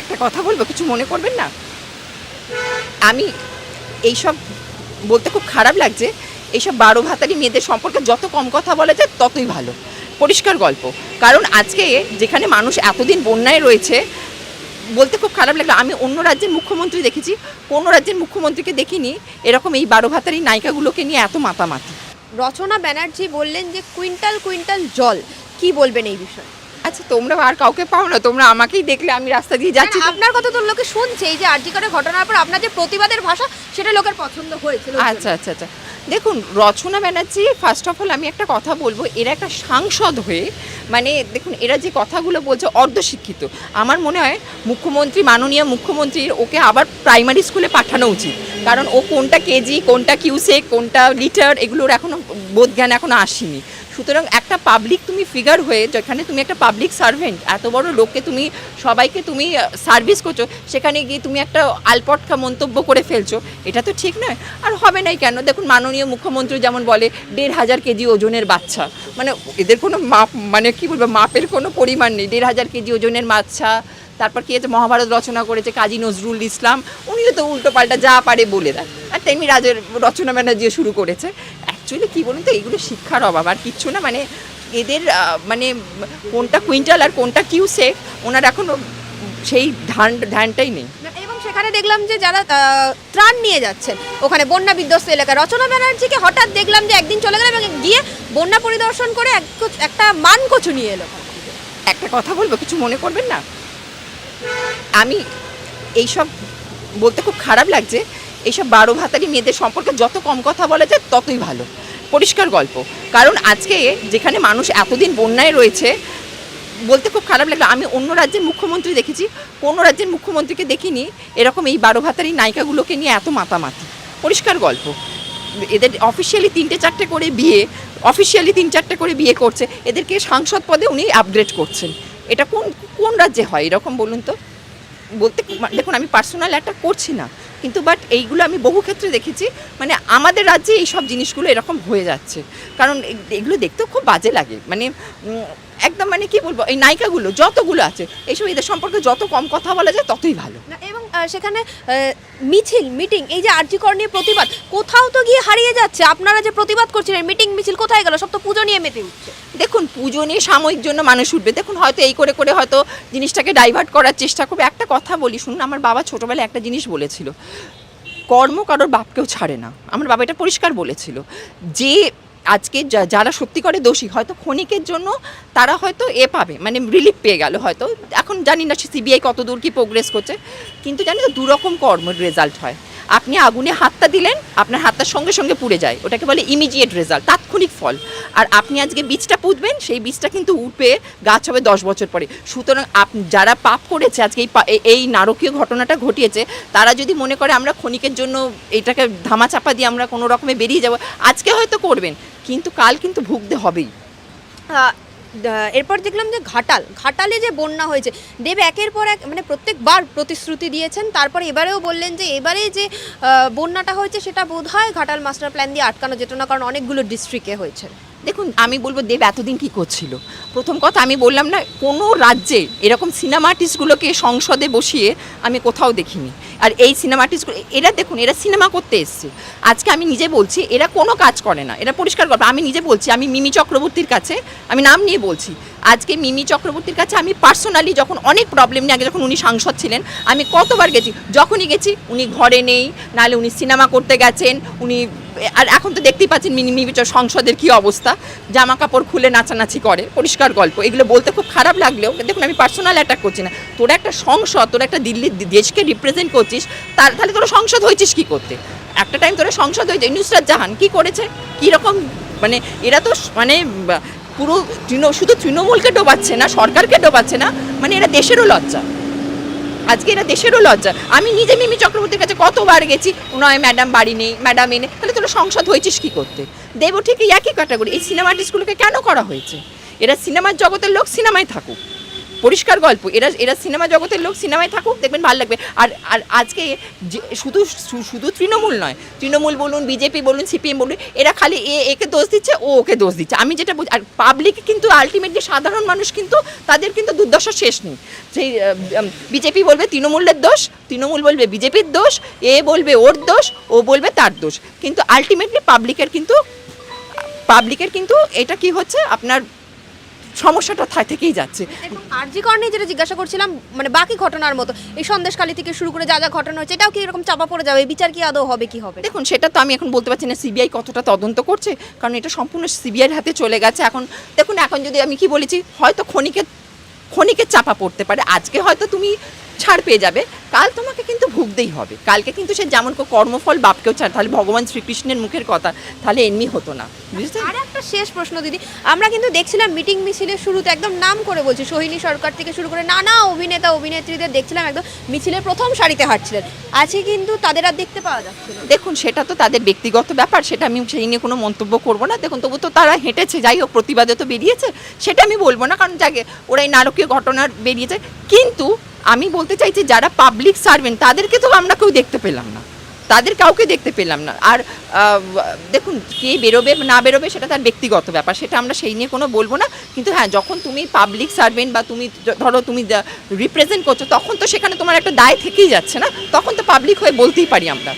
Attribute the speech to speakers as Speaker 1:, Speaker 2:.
Speaker 1: একটা কথা বলব, কিছু মনে করবেন না? আমি এইসব বলতে খুব খারাপ লাগছে, এইসব বারো ভাতারি মেয়েদের সম্পর্কে যত কম কথা বলা যায় ততই ভালো। পরিষ্কার গল্প। কারণ আজকে যেখানে মানুষ এতদিন বন্যায় রয়েছে, বলতে খুব খারাপ লাগল, আমি অন্য রাজ্যের মুখ্যমন্ত্রী দেখেছি, কোনো রাজ্যের মুখ্যমন্ত্রীকে দেখিনি, এরকম এই বারো ভাতারি নায়িকাগুলোকে নিয়ে এত মাতামাতি।
Speaker 2: রচনা ব্যানার্জি বললেন যে, কুইন্টাল কুইন্টাল জল। কি বলবেন এই বিষয়ে?
Speaker 1: আচ্ছা তোমরা আর কাউকে পাও না তোমরা আমাকেই দেখলে আমি রাস্তা দিয়ে যাচ্ছি।
Speaker 2: আপনার কথা তো লোকে শুনছে এই যে আর্জিকরের ঘটনার পর আপনার যে প্রতিবাদের ভাষা সেটা লোকের পছন্দ হয়েছিল।
Speaker 1: আচ্ছা আচ্ছা আচ্ছা। দেখুন Rachana Banerjee first of all আমি একটা কথা বলব এরা একটা সাংসদ হয়ে মানে দেখুন এরা যে কথাগুলো বলছে অর্ধশিক্ষিত। আমার মনে হয় মুখ্যমন্ত্রী মাননীয় মুখ্যমন্ত্রীর ওকে আবার প্রাইমারি স্কুলে পাঠানো উচিত। কারণ ও কোনটা কেজি কোনটা কিউসেক কোনটা লিটার এগুলোর এখনও বোধজ্ঞান এখনও আসেনি। সুতরাং একটা পাবলিক তুমি ফিগার হয়ে যেখানে তুমি একটা পাবলিক সার্ভেন্ট এত বড় লোককে তুমি, সবাইকে তুমি সার্ভিস করছ, সেখানে গিয়ে তুমি একটা আলপটকা মন্তব্য করে ফেলছো, এটা তো ঠিক নয়। আর হবে নাই কেন? দেখুন, মাননীয় মুখ্যমন্ত্রী যেমন বলে, দেড় হাজার কেজি ওজনের বাচ্চা। মানে এদের কোনো মাপ মানে কি বলব, মাপের কোনো পরিমাণ নেই। দেড় হাজার কেজি ওজনের বাচ্চা, তারপর কি হয়েছে, মহাভারত রচনা করেছে কাজী নজরুল ইসলাম, উনিও তো উল্টো পাল্টা যা পারে বলে দেয় আর তেমনি রাজের রচনা ব্যানার্জিও শুরু করেছে অ্যাকচুয়ালি কী বলুন তো এগুলো শিক্ষার অভাব। আর কিচ্ছু না মানে এদের মানে কোনটা কুইন্টাল আর কোনটা কিউ কিউসে ওনার এখনও সেই ধান ধ্যানটাই নেই।
Speaker 2: এবং সেখানে দেখলাম যে যারা ত্রাণ নিয়ে যাচ্ছেন ওখানে বন্যা বিধ্বস্ত এলাকায় রচনা ব্যানার্জিকে হঠাৎ দেখলাম যে একদিন চলে এবং গিয়ে বন্যা পরিদর্শন করে এক একটা মান কচু নিয়ে এলো।
Speaker 1: একটা কথা বলব কিছু মনে করবেন না? আমি এইসব বলতে খুব খারাপ লাগছে এইসব বারো ভাতারি মেয়েদের সম্পর্কে যত কম কথা বলা যায়, ততই ভালো। পরিষ্কার গল্প। কারণ আজকে যেখানে মানুষ এতদিন বন্যায় রয়েছে, বলতে খুব খারাপ লাগল। আমি অন্য রাজ্যের মুখ্যমন্ত্রী দেখেছি, কোনো রাজ্যের মুখ্যমন্ত্রীকে দেখিনি, এরকম এই বারো ভাতারি নায়িকাগুলোকে নিয়ে এত মাতামাতি। পরিষ্কার গল্প। এদের অফিসিয়ালি তিনটে চারটে করে বিয়ে অফিসিয়ালি তিন চারটে করে বিয়ে করছে। এদেরকে সাংসদ পদে উনি আপগ্রেড করছেন। এটা কোন কোন রাজ্যে হয়? এরকম বলুন তো। বলতে দেখুন, আমি পার্সোনাল একটা করছি না, কিন্তু বাট এইগুলো আমি বহু ক্ষেত্রে দেখেছি মানে আমাদের রাজ্যে এই সব জিনিসগুলো এরকম হয়ে যাচ্ছে। কারণ এগুলো দেখতেও খুব বাজে লাগে। মানে একদম মানে কি বলব এই নায়িকাগুলো যতগুলো আছে এইসব এদের সম্পর্কে যত কম কথা বলা যায় ততই ভালো।
Speaker 2: এবং সেখানে মিছিল মিটিং এই যে আর্জিকর নিয়ে প্রতিবাদ কোথাও তো গিয়ে হারিয়ে যাচ্ছে। আপনারা যে প্রতিবাদ করছিলেন মিটিং মিছিল কোথায় গেল? সব তো পুজো নিয়ে মেতে উঠছে।
Speaker 1: দেখুন পুজো নিয়ে সাময়িক জন্য মানুষ উঠবে। দেখুন হয়তো এই করে করে হয়তো জিনিসটাকে ডাইভার্ট করার চেষ্টা করবে। একটা কথা বলি শুনুন আমার বাবা ছোটোবেলায় একটা জিনিস বলেছিল কর্ম কারোর বাপকেও ছাড়ে না। আমার বাবা এটা পরিষ্কার বলেছিল। যে আজকে যারা সত্যি করে দোষী, হয়তো ক্ষণিকের জন্য তারা হয়তো এ পাবে মানে রিলিফ পেয়ে গেল হয়তো। এখন জানি না সিবিআই কতদূর কি প্রোগ্রেস করছে, কিন্তু জানি তো দুরকম কর্মের রেজাল্ট হয়। আপনি আগুনে হাতটা দিলেন, আপনার হাতটার সঙ্গে সঙ্গে পুড়ে যায়। ওটাকে বলে ইমিডিয়েট রেজাল্ট তাৎক্ষণিক ফল। আর আপনি আজকে বীজটা পুঁতবেন, সেই বীজটা কিন্তু উঠবে গাছ হবে দশ বছর পরে। সুতরাং আপ, যারা পাপ করেছে, আজকে এই এই নারকীয় ঘটনাটা ঘটিয়েছে, তারা যদি মনে করে আমরা ক্ষণিকের জন্য এটাকে ধামাচাপা দিয়ে আমরা কোনো রকমে বেরিয়ে যাব, আজকে হয়তো করবেন। কিন্তু কাল কিন্তু ভুগতে হবেই।
Speaker 2: এরপর দেখলাম যে ঘাটাল। ঘাটালে যে বন্যা হয়েছে, দেব একের পর এক মানে প্রত্যেকবার প্রতিশ্রুতি দিয়েছেন। তারপর এবারেও বললেন যে এবারে যে বন্যাটা হয়েছে, সেটা বোধহয় ঘাটাল মাস্টার প্ল্যান দিয়ে আটকানো যেত না, কারণ অনেকগুলো ডিস্ট্রিক্টে হয়েছে।
Speaker 1: দেখুন, আমি বলব দেব এতদিন কি করছিল? প্রথম কথা আমি বললাম না, কোনো রাজ্যে এরকম সিনেমা আর্টিস্টগুলোকে সংসদে বসিয়ে আমি কোথাও দেখিনি। আর এই সিনেমা আর্টিস্টগুলো এরা দেখুন, এরা সিনেমা করতে এসছে। আজকে আমি নিজে বলছি, এরা কোনো কাজ করে না। এরা পরিষ্কার করবে আমি নিজে বলছি, আমি মিমি চক্রবর্তীর কাছে আমি নাম নিয়ে বলছি আজকে মিমি চক্রবর্তীর কাছে আমি পার্সোনালি যখন অনেক প্রবলেম নিয়ে আগে যখন উনি সাংসদ ছিলেন, আমি কতবার গেছি, যখনই গেছি, উনি ঘরে নেই, নাহলে উনি সিনেমা করতে গেছেন, উনি, আর এখন তো দেখতেই পাচ্ছেন মিনি সংসদের কি অবস্থা জামা কাপড় খুলে নাচানাচি করে, পরিষ্কার গল্প, এগুলো বলতে খুব খারাপ লাগলেও, দেখুন আমি পার্সোনাল অ্যাটাক করছি না, তোরা একটা সংসদ, তোরা একটা দিল্লির দেশকে রিপ্রেজেন্ট করছিস, তার তাহলে তোরা সংসদ হয়েছিস কি করতে? একটা টাইম তোরা সংসদ হয়েছে নুসরাত জাহান কি করেছে? কি রকম মানে এরা তো মানে পুরো তৃণ শুধু তৃণমূলকে ডোবাচ্ছে না, সরকারকে ডোবাচ্ছে না মানে এরা দেশেরও লজ্জা। আজকে এরা দেশেরও লজ্জা। আমি নিজে মিমি চক্রবর্তীর কাছে কতবার গেছি নয় ম্যাডাম, বাড়ি নেই, ম্যাডাম এনে তাহলে তোরা সংসদ হয়েছিস কী করতে? দেব ঠিক একই ক্যাটাগরি। এই সিনেমা আর্টিস্টগুলোকে কেন করা হয়েছে? এরা সিনেমার জগতের লোক, সিনেমায় থাকুক। পরিষ্কার গল্প। এরা এরা সিনেমা জগতের লোক, সিনেমায় থাকুক, দেখবেন ভালো লাগবে। আর আর আজকে যে, শুধু শুধু তৃণমূল নয়, তৃণমূল বলুন, বিজেপি বলুন, সিপিএম বলুন, এরা খালি এ, একে দোষ দিচ্ছে, ও ওকে দোষ দিচ্ছে। আমি যেটা বুঝ, আর পাবলিক কিন্তু আলটিমেটলি সাধারণ মানুষ কিন্তু, তাদের কিন্তু দুর্দশা শেষ নেই। সেই বিজেপি বলবে তৃণমূলের দোষ, তৃণমূল বলবে বিজেপির দোষ, এ বলবে ওর দোষ, ও বলবে তার দোষ। কিন্তু আলটিমেটলি পাবলিকের কিন্তু পাবলিকের কিন্তু এটা কি হচ্ছে, আপনার সমস্যাটা থেকেই যাচ্ছে।
Speaker 2: আরজি কর্ণে যেটা জিজ্ঞাসা করছিলাম মানে বাকি ঘটনার মতো এই সন্দেশকালী থেকে শুরু করে যা যা ঘটনা হচ্ছে এটাও কি এরকম চাপা পড়ে যাবে? বিচার কি আদৌ হবে কি হবে?
Speaker 1: দেখুন সেটা তো আমি এখন বলতে পারছি না সিবিআই কতটা তদন্ত করছে কারণ এটা সম্পূর্ণ সিবিআইয়ের হাতে চলে গেছে। এখন দেখুন এখন যদি আমি কি বলেছি হয়তো ক্ষণিকের ক্ষণিকের চাপা পড়তে পারে। আজকে হয়তো তুমি ছাড় পেয়ে যাবে। কাল তোমাকে কিন্তু ভুগতেই হবে। কালকে কিন্তু সে যেমন কর্মফল বাপকেও ছাড়। তাহলে ভগবান শ্রীকৃষ্ণের মুখের কথা তাহলে এমনি হতো না। বুঝতে
Speaker 2: আর একটা শেষ প্রশ্ন দিদি। আমরা কিন্তু দেখছিলাম মিটিং মিছিলের শুরুতে একদম নাম করে বলছি সোহিনী সরকার থেকে শুরু করে নানা অভিনেতা অভিনেত্রীদের দেখছিলাম একদম মিছিলের প্রথম সারিতে হাঁটছিলেন। আছে কিন্তু তাদের আর দেখতে পাওয়া যাচ্ছে না।
Speaker 1: দেখুন সেটা তো তাদের ব্যক্তিগত ব্যাপার সেটা আমি সেই নিয়ে কোনো মন্তব্য করব না। দেখুন তবু তো তারা হেঁটেছে যাই হোক প্রতিবাদে তো বেরিয়েছে সেটা আমি বলব না কারণ যাকে ওরাই নারকীয় ঘটনার বেরিয়েছে। কিন্তু আমি বলতে চাইছি, যারা পাবলিক সার্ভেন্ট তাদেরকে তো আমরা কেউ দেখতে পেলাম না। তাদের কাউকে দেখতে পেলাম না। আর দেখুন, কে বেরোবে না বেরোবে, সেটা তার ব্যক্তিগত ব্যাপার। সেটা আমরা সেই নিয়ে কোনো বলব না। কিন্তু হ্যাঁ যখন তুমি পাবলিক সার্ভেন্ট বা তুমি ধরো তুমি রিপ্রেজেন্ট করছ, তখন তো সেখানে তোমার একটা দায় থেকেই যাচ্ছে না। তখন তো পাবলিক হয়ে বলতেই পারি আমরা।